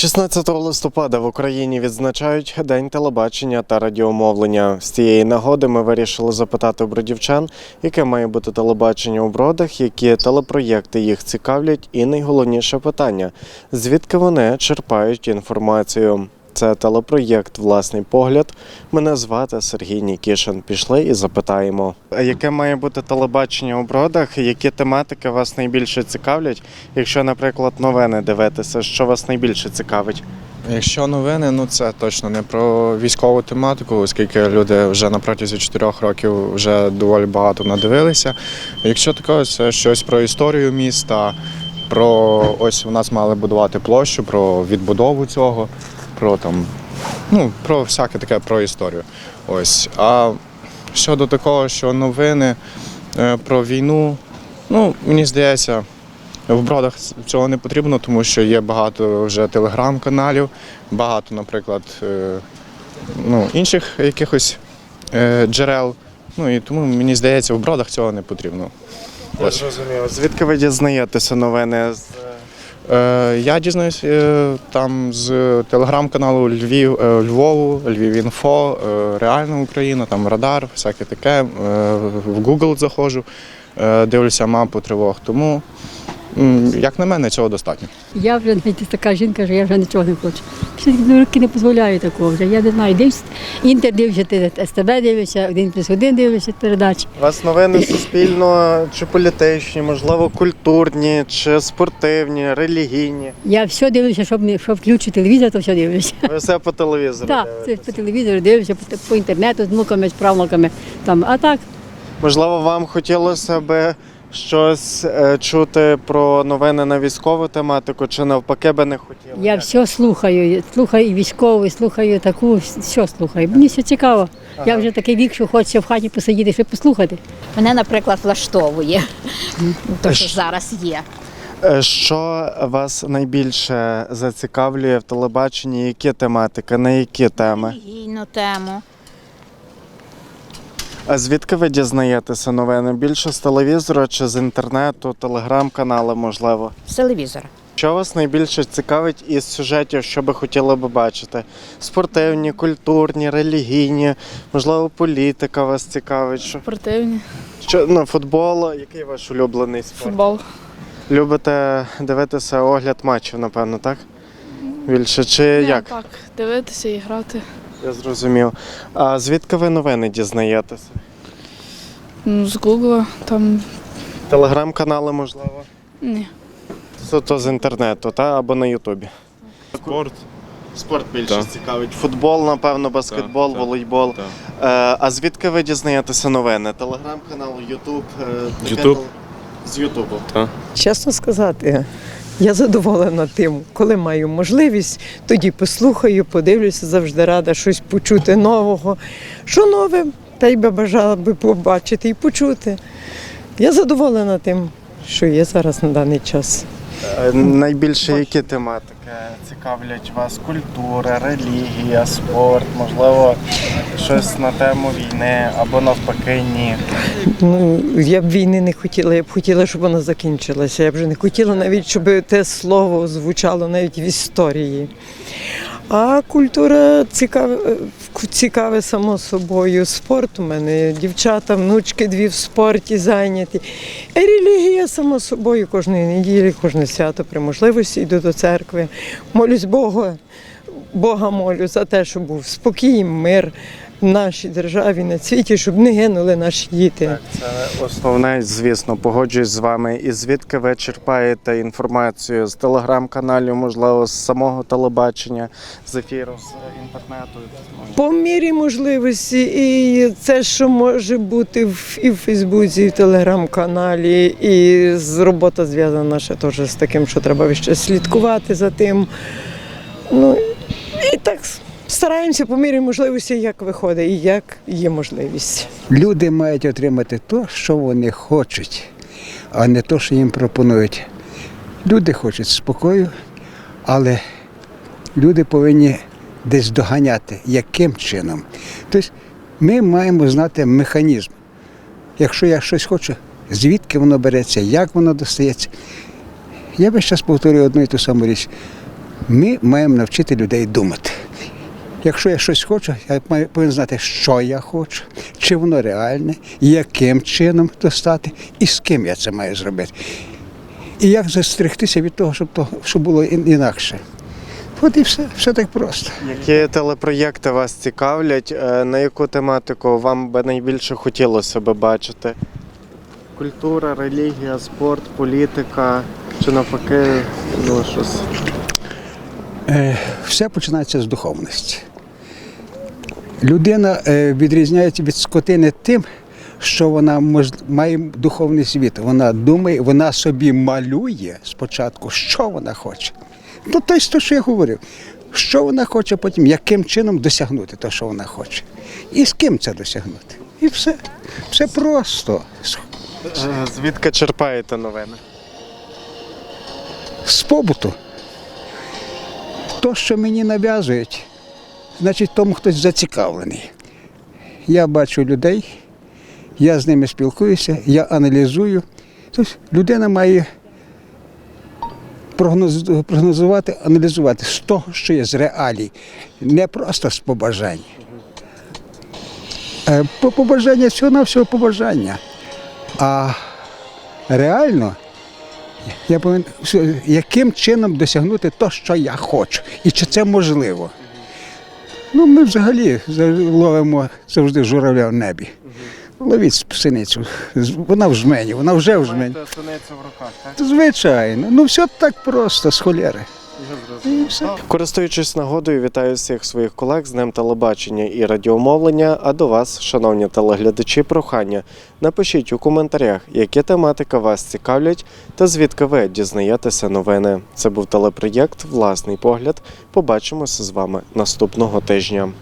16 листопада в Україні відзначають День телебачення та радіомовлення. З цієї нагоди ми вирішили запитати бродівчан, яке має бути телебачення у бродах, які телепроєкти їх цікавлять, і найголовніше питання: звідки вони черпають інформацію. Це телепроєкт Власний погляд. Мене звати Сергій Нікішин. Пішли і запитаємо. Яке має бути телебачення у бродах? Які тематики вас найбільше цікавлять? Якщо, наприклад, новини дивитися, що вас найбільше цікавить? Якщо новини, ну це точно не про військову тематику, оскільки люди вже на протязі чотирьох років вже доволі багато надивилися. Якщо таке, це щось про історію міста, про ось у нас мали будувати площу, про відбудову цього, про там, ну, про всяке таке про історію. Ось. А щодо такого, що новини е, про війну, ну, мені здається, в бродах цього не потрібно, тому що є багато вже телеграм-каналів, багато, наприклад, е, ну, інших якихось е, джерел. Ну і тому мені здається, в бродах цього не потрібно. Я зрозумів. Звідки ви дізнаєтеся новини? Е, я дізнаюсь е, там з телеграм-каналу Львів, е, Львову, Львів.Інфо, інфо, Реальна Україна, там Радар, всяке таке. В Google заходжу, дивлюся мапу тривог. Тому, як на мене, цього достатньо. Я вже знаєте, така жінка, що я вже нічого не хочу. Ще руки не дозволяють такого вже. Я не знаю, дивлюся, інтер дивлюся, СТБ дивлюся, один плюс один дивлюся передачі. У вас новини суспільно чи політичні, можливо, культурні, чи спортивні, релігійні. Я все дивлюся, щоб не щоб включу телевізор, то все дивлюся. Ви все по телевізору. Так, це по телевізору дивлюся, по, по інтернету з внуками, з правнуками. Там, а так, Можливо, вам хотілося би щось е, чути про новини на військову тематику, чи навпаки би не хотіли? я все слухаю. Слухаю і військову, слухаю таку, все слухаю. Мені все цікаво. Я вже такий вік, що хочеться в хаті посидіти, щоб послухати. Мене, наприклад, влаштовує те, що зараз є. Е, Що вас найбільше зацікавлює в телебаченні? Які тематики, на які теми? Релігійну тему. А звідки ви дізнаєтеся новини? Більше з телевізора чи з інтернету, телеграм-канали, можливо? З телевізора. Що вас найбільше цікавить із сюжетів, що би хотіли би бачити? Спортивні, культурні, релігійні, можливо, політика вас цікавить. Що, Спортивні. що ну, футбол, який ваш улюблений спорт? Футбол. Любите дивитися огляд матчів, напевно, так? Більше чи як? Так, дивитися і грати. Я зрозумів. А звідки ви новини дізнаєтеся? Ну, з Гугла там Телеграм-канали, можливо? ні. Суто з інтернету, та? або на Ютубі. Спорт. Спорт більше Так. цікавить. Футбол, напевно, баскетбол, Так, так, волейбол. так. Е, а звідки ви дізнаєтеся новини? Телеграм-канал, Ютуб? е, таке Ютуб. тел- З Ютубу. Чесно сказати, я задоволена тим, коли маю можливість, тоді послухаю, подивлюся, завжди рада щось почути нового. Що нове, та й би бажала би побачити і почути. Я задоволена тим, що є зараз на даний час. Е, найбільше які тематики цікавлять вас? Культура, релігія, спорт, можливо, щось на тему війни або навпаки ні. Ну, я б війни не хотіла, я б хотіла, щоб вона закінчилася. Я б вже не хотіла навіть, щоб те слово звучало навіть в історії. А культура цікаве, цікаве само собою. Спорт у мене дівчата, внучки дві в спорті зайняті. А релігія, само собою, кожної неділі, кожне свято при можливості йду до церкви. Молюсь Бога, Бога молю за те, щоб був спокій, мир нашій державі, на світі, щоб не гинули наші діти. Це основне, звісно, погоджуюсь з вами. І звідки ви черпаєте інформацію з телеграм-каналів, можливо, з самого телебачення, з ефіру, з інтернету? По мірі можливості, і це, що може бути в, і в Фейсбуці, і в телеграм-каналі, і з робота зв'язана ще теж з таким, що треба ще слідкувати за тим. Ну і так стараємося по мірі можливості, як виходить, і як є можливість. Люди мають отримати те, що вони хочуть, а не те, що їм пропонують. Люди хочуть спокою, але люди повинні десь доганяти, яким чином. Тобто ми маємо знати механізм. Якщо я щось хочу, звідки воно береться, як воно достається. Я весь час повторюю одну і ту саму річ. Ми маємо навчити людей думати. Якщо я щось хочу, я повинен знати, що я хочу, чи воно реальне, яким чином достати і з ким я це маю зробити. І як застерегтися від того, щоб, то, щоб було інакше. От і все, все так просто. Які телепроєкти вас цікавлять? Е, На яку тематику вам би найбільше хотілося би бачити? Культура, релігія, спорт, політика чи навпаки, ну щось. Е, Все починається з духовності. Людина е, відрізняється від скотини тим, що вона мож- має духовний світ. Вона думає, вона собі малює спочатку, що вона хоче. Ну, то що що я говорив. Що вона хоче, потім яким чином досягнути те, що вона хоче. І з ким це досягнути. І все. Все просто. Е, Звідки черпаєте новини? з побуту. То, що мені нав'язують, значить, тому хтось зацікавлений. Я бачу людей, я з ними спілкуюся, я аналізую. Тобто людина має прогнозувати, аналізувати з того, що є з реалій, не просто з побажань. Е, Побажання всього на всього побажання. А реально я повинен яким чином досягнути те, що я хочу, і чи це можливо. Ну, ми взагалі ловимо завжди журавля в небі. Ловіть псиницю. З- Вона в жмені, вона вже в жмені. суницю в руках, так? Звичайно. Ну все так просто з холєри. Користуючись нагодою, вітаю всіх своїх колег з Днем телебачення і радіомовлення. А до вас, шановні телеглядачі, прохання. Напишіть у коментарях, які тематики вас цікавлять та звідки ви дізнаєтеся новини. Це був телепроєкт Власний погляд. Побачимося з вами наступного тижня.